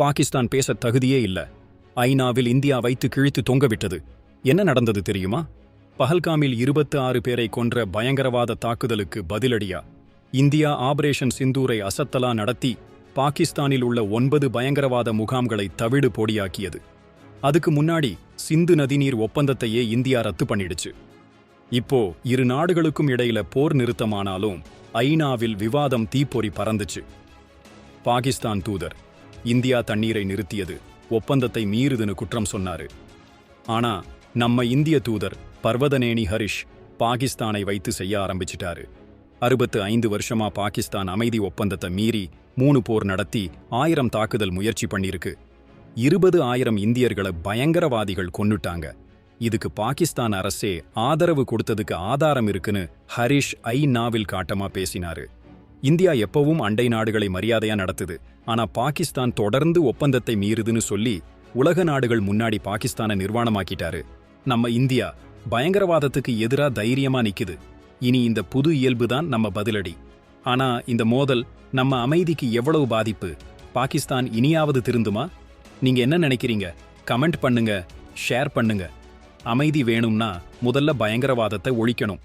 பாகிஸ்தான் பேச தகுதியே இல்ல. ஐநாவில் இந்தியா வைத்து கிழித்து தொங்கவிட்டது. என்ன நடந்தது தெரியுமா? பஹல்காமில் இருபத்து ஆறு பேரை கொன்ற பயங்கரவாத தாக்குதலுக்கு பதிலடியா? இந்தியா ஆபரேஷன் சிந்தூரை அசத்தலா நடத்தி பாகிஸ்தானில் உள்ள ஒன்பது பயங்கரவாத முகாம்களை தவிடு பொடியாக்கியது. அதுக்கு முன்னாடி சிந்து நதிநீர் ஒப்பந்தத்தையே இந்தியா ரத்து பண்ணிடுச்சு. இப்போ இரு நாடுகளுக்கும் இடையில போர் நிறுத்தமானாலும் ஐநாவில் விவாதம் தீப்பொறி பறந்துச்சு. பாகிஸ்தான் தூதர் இந்தியா தண்ணீரை நிறுத்தியது. ஒப்பந்தத்தை மீறுதுன்னு குற்றம் சொன்னாரு. ஆனா நம்ம இந்திய தூதர் பர்வதனேனி ஹரிஷ் பாகிஸ்தானை வைத்து செய்ய ஆரம்பிச்சிட்டாரு. அறுபத்து ஐந்து வருஷமா பாகிஸ்தான் அமைதி ஒப்பந்தத்தை மீறி மூணு போர் நடத்தி ஆயிரம் தாக்குதல் முயற்சி பண்ணிருக்கு. இருபது ஆயிரம் இந்தியர்களை பயங்கரவாதிகள் கொன்னுட்டாங்க. இதுக்கு பாகிஸ்தான் அரசே ஆதரவு கொடுத்ததுக்கு ஆதாரம் இருக்குன்னு ஹரிஷ் ஐ நாவில் காட்டமா பேசினாரு. இந்தியா எப்பவும் அண்டை நாடுகளை மரியாதையா நடத்துது. ஆனா பாகிஸ்தான் தொடர்ந்து ஒப்பந்தத்தை மீறுதுன்னு சொல்லி உலக நாடுகள் முன்னாடி பாகிஸ்தானை நிர்வாணமாக்கிட்டாரு. நம்ம இந்தியா பயங்கரவாதத்துக்கு எதிரா தைரியமா நிக்குது. இனி இந்த புது இயல்புதான் நம்ம பதிலடி. ஆனா இந்த மோதல் நம்ம அமைதிக்கு எவ்வளவு பாதிப்பு? பாகிஸ்தான் இனியாவது திருந்துமா? நீங்க என்ன நினைக்கிறீங்க? கமெண்ட் பண்ணுங்க ஷேர் பண்ணுங்க. அமைதி வேணும்னா முதல்ல பயங்கரவாதத்தை ஒழிக்கணும்.